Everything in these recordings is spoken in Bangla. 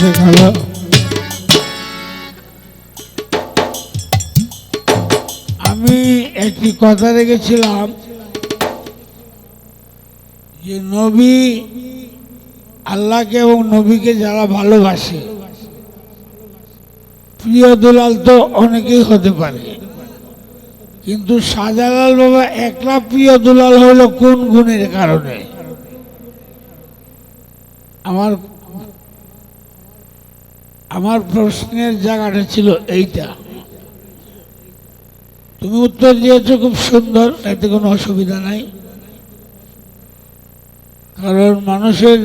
চেক আমি একটি কথা রেখেছিলাম যে নবী আল্লাহকে এবং নবীকে যারা ভালোবাসে, প্রিয় দুলাল তো অনেকেই হতে পারে। কিন্তু শাহজালাল বাবা একলা প্রিয় দুলাল হলো কোন গুণের কারণে? আমার আমার প্রশ্নের জায়গাটা ছিল এইটা। তুমি উত্তর দিয়েছ খুব সুন্দর এতে কোনো অসুবিধা নাই। কারণ মানুষের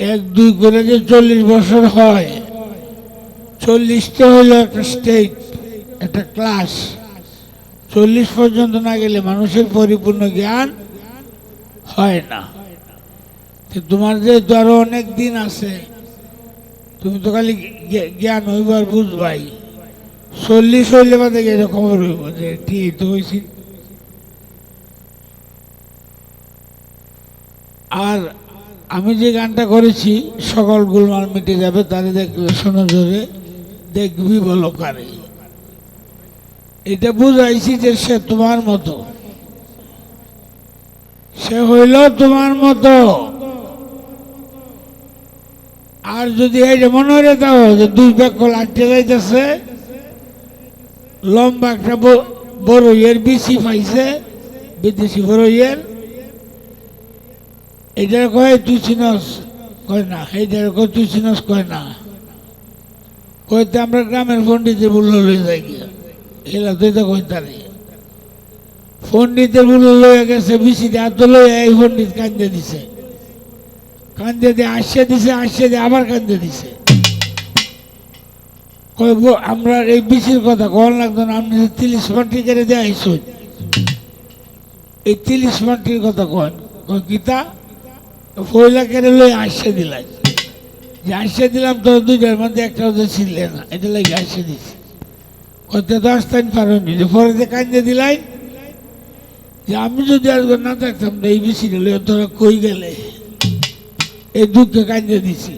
এক, দুই করে যে চল্লিশ বছর হয়, চল্লিশটা হলো একটা স্টেট একটা ক্লাস চল্লিশ পর্যন্ত না গেলে মানুষের পরিপূর্ণ জ্ঞান হয় না। তোমার যে আরও অনেক দিন আছে, তুমি তো খালি জ্ঞান হইবার বুঝবাই। চল্লিশ হইলে বাদে গেলে খবর হইব যে ঠিক তো হয়েছি আর আমি যে গানটা করেছি, সকল গুলমাল মিটে যাবে, তারে দেখলে শোনো জোরে, দেখবি বলো কারে। এটা বুঝাইছি যে সে তোমার মতো। সে হইল তোমার মতো। আর যদি যে মনে হয়ে দাও, যে দুই ব্যাগ আটকে যাইতেছে, লম্বা একটা বড় ইয়ের বিসি পাইছে, বিদেশি বড় ইয়ের। এটার কয়, তুই চিনস? কয় না, এইটার কয়, তুই চিনস? কয় না। কইতে আমরা গ্রামের পণ্ডিতের বলল লয়ে যাই গিয়া। এলা তুই তো কইতারি পণ্ডিতের বলল লয়ে গেছে, বিসিতে এত লয়ে এই পণ্ডিত কান্দে দিছে। কান্দে দিয়ে আসছে দিছে, আসছে দিয়ে আবার কান্দে দিছে। আমরা এই বিসির কথা কল লাগতো না, আপনি যে তিরিশ মাটি করে দেয় আইসুন এই তিরিশ মাটির কথা কন। গীতা, পয়লা কেড়ে লই আসছে দিলাই। যে আসছে দিলাম তো দুইটার মধ্যে একটা ওদের ছিলে না, এটা লাগে আসছে দিছি। কত দশ টাইম পারনি পরে যে কান্দে দিলাই। যে আমি যদি আজকে না থাকতাম এই বেশি গেলে তোরা কই গেলে? এই দুঃখে কান্দে দিছি।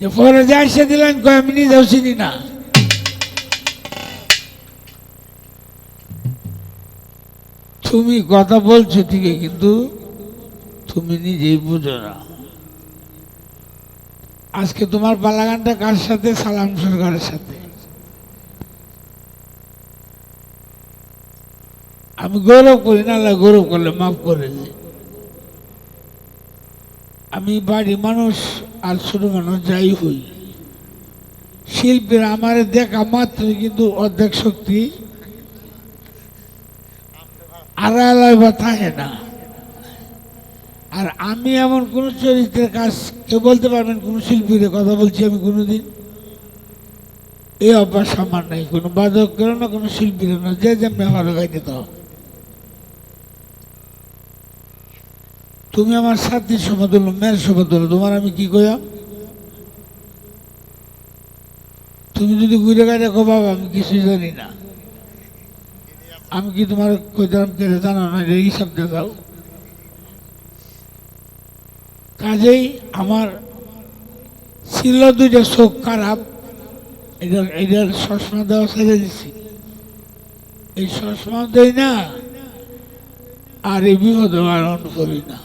যে পরে যে আসছে দিলাম কয়, আমি নিজেও চিনি না। তুমি কথা বলছো ঠিকই, কিন্তু তুমি নিজেই বুঝো না। আজকে তোমার পালাগানটা কার সাথে? সালাম সরকারের সাথে। আমি গৌরব করি না, আল্লাহ গৌরব করলে মাফ করে দে আমি বাড়ি মানুষ আর ছোট মানুষ যাই হই। শিল্পীর আমার দেখা মাত্র কিন্তু অর্ধেক শক্তি। বা থাকে না। আর আমি এমন কোন চরিত্রের কাজ, কেউ বলতে পারবেন কোন শিল্পীর কথা বলছি আমি কোনোদিন। এই অভ্যাস আমার নাই, কোনো বাদকেরও না কোনো শিল্পীর না, যে যেমনি আমার গাইতে দাও তুমি আমার সাথীর সমতুল্য মেয়ের সমতুল্য তোমার আমি কি কইয়াম তুমি যদি ঘুরে গাড়ি দেখো বাবা, আমি কিছুই জানি না। আমি কি তোমার কইতাম কেটে জানো না হিসাব দিয়ে দাও। কাজেই আমার ছিল দুইটা চোখ খারাপ এটার এটার চশমা দেওয়া ছেড়ে দিছি। এই চশমা দেই না, আর এই বিপদ বারণ করি না।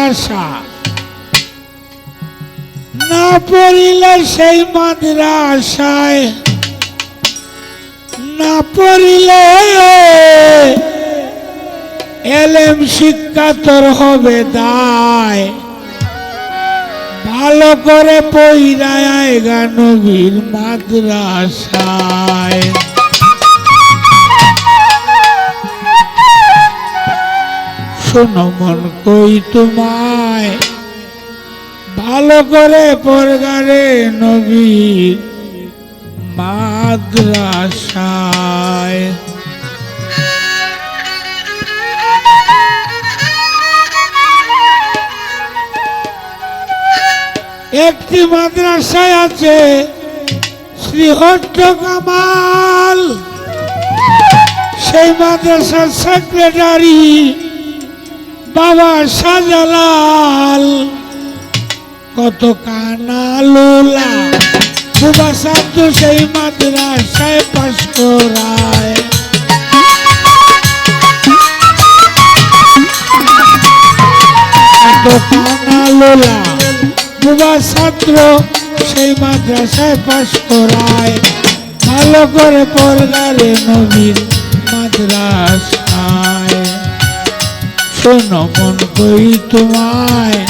মাদ্রাসা না পড়িলে সেই মাদ্রাসায়, না পড়িলে এলেম শিক্ষা তোর হবে দায়। ভালো করে পইরায় গানবীর মাদ্রাসায়। শোনো মন কই তোমায়। ভালো করে পরগারে নবীর মাদ্রাসায়। একটি মাদ্রাসায় আছে শ্রীহট্ট কামাল। সেই মাদ্রাসার সেক্রেটারি বাবা শাহজালাল কত কানা লোলা। বুবা সাধ্য সেই মাদ্রাসায় পাশ করায়। কত কানা লোলা বুবা ছাত্র সেই মাদ্রাসায় পাশ করায়। ভালো করে পড়গারে নবীর মাদ্রাসায় শোনো করি তোমায়।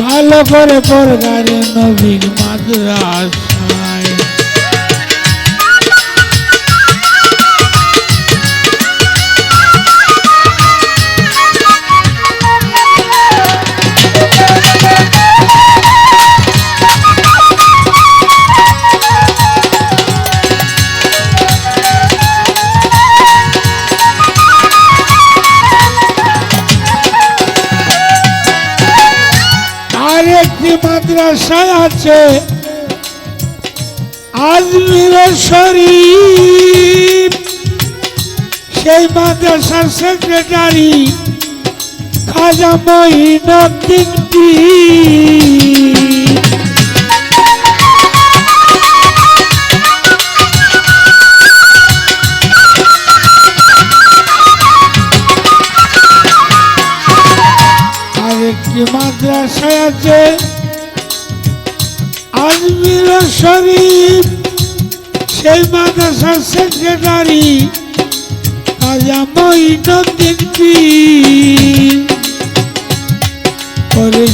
ভালো করে পড়গারে নবীর মাদ্রাসায় মাদ্রাসায় আছে। আজমির শরীফ। সেই মাদ্রাসার সেক্রেটারি খাজা মহিনুদ্দিন মাদ্রাসায় আছে। আজমির শরীফ, সেই মাদ্রাসার সেক্রেটারি পীর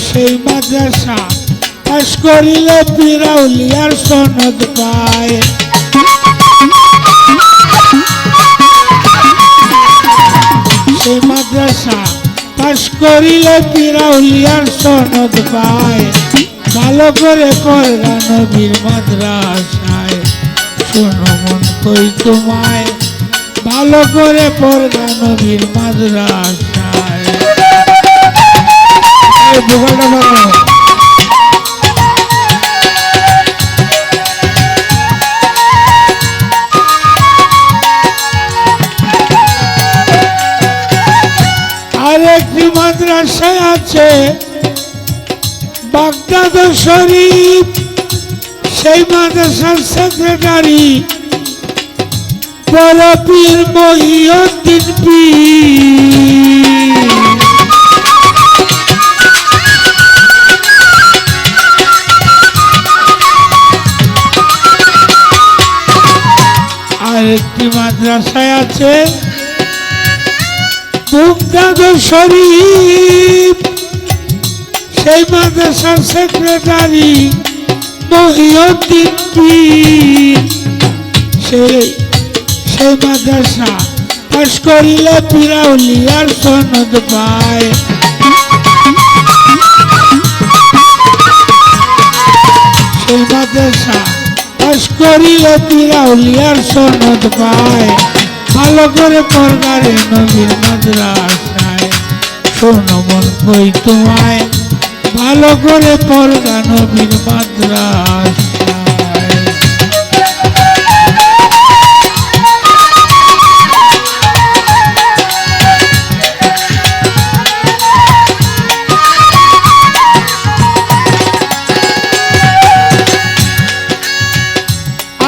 সেই মাদ্রাসা, পাশ করিলে পিরাউলিয়ার সনদ পায়। সেই মাদ্রাসা, পাশ করিলে পিরাউলিয়ার সনদ পায়। ভালো করে পড়া নবীর মাদ্রাসায়। শোনো মন কই তোমায়। ভালো করে পড়া নবীর মাদ্রাসায়। আরেকটি মাদ্রাসায় আছে। বাগদাদ শরীফ সেই মাদ্রাসার সেক্রেটারি বড় পীর মহিউদ্দিন পীর। আরেকটি মাদ্রাসায় আছে মুমতাজ শরীফ। সেই মাদ্রাসার সেক্রেটারি মহিউদ্দিন পীর। সেই সেই মাদ্রাসা পাশ করিলে পিরাউলিয়ার সনদ পায়। সেই মাদ্রাসা পাশ করিলে পিরাউলিয়ার সনদ পায়। ভালো করে পরগারে নবীর মাদ্রাসায়। শোনো মন কই তোমায়। ভালো করে পরগা নবীর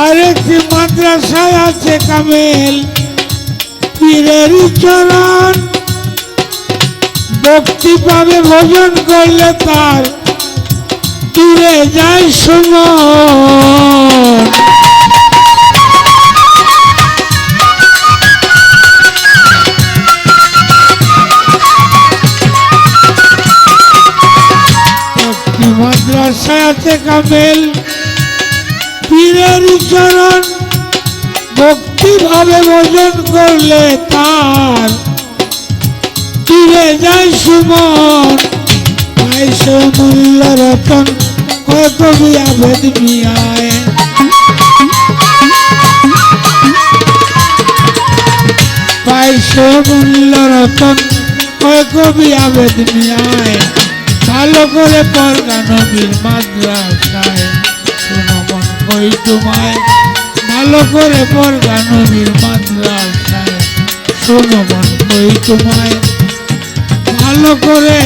আরেকটি মাদ্রাসায় আছে কামেল পীরের চরণ। ভক্তি পাবে, ভজন করলে তার দূরে যায় একটি মাদ্রাসায় কামেল পীরের চরণ ভক্তি ভাবে ভোজন করলে তার দূরে যায় সুমন পাইছে মূল্য রতন কবি আবেদ মিয়ায় মূল্য রতন কয় কবি আবেদ মিয়ায় ভালো করে পড়গা নবীর মাদ্রাসায়। তোমায়, ভালো করে পড়গা নবীর মাদ্রাসায়। শোনো মন কই তোমায় ভালো করে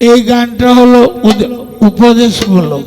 এই গানটা হলো উপদেশমূলক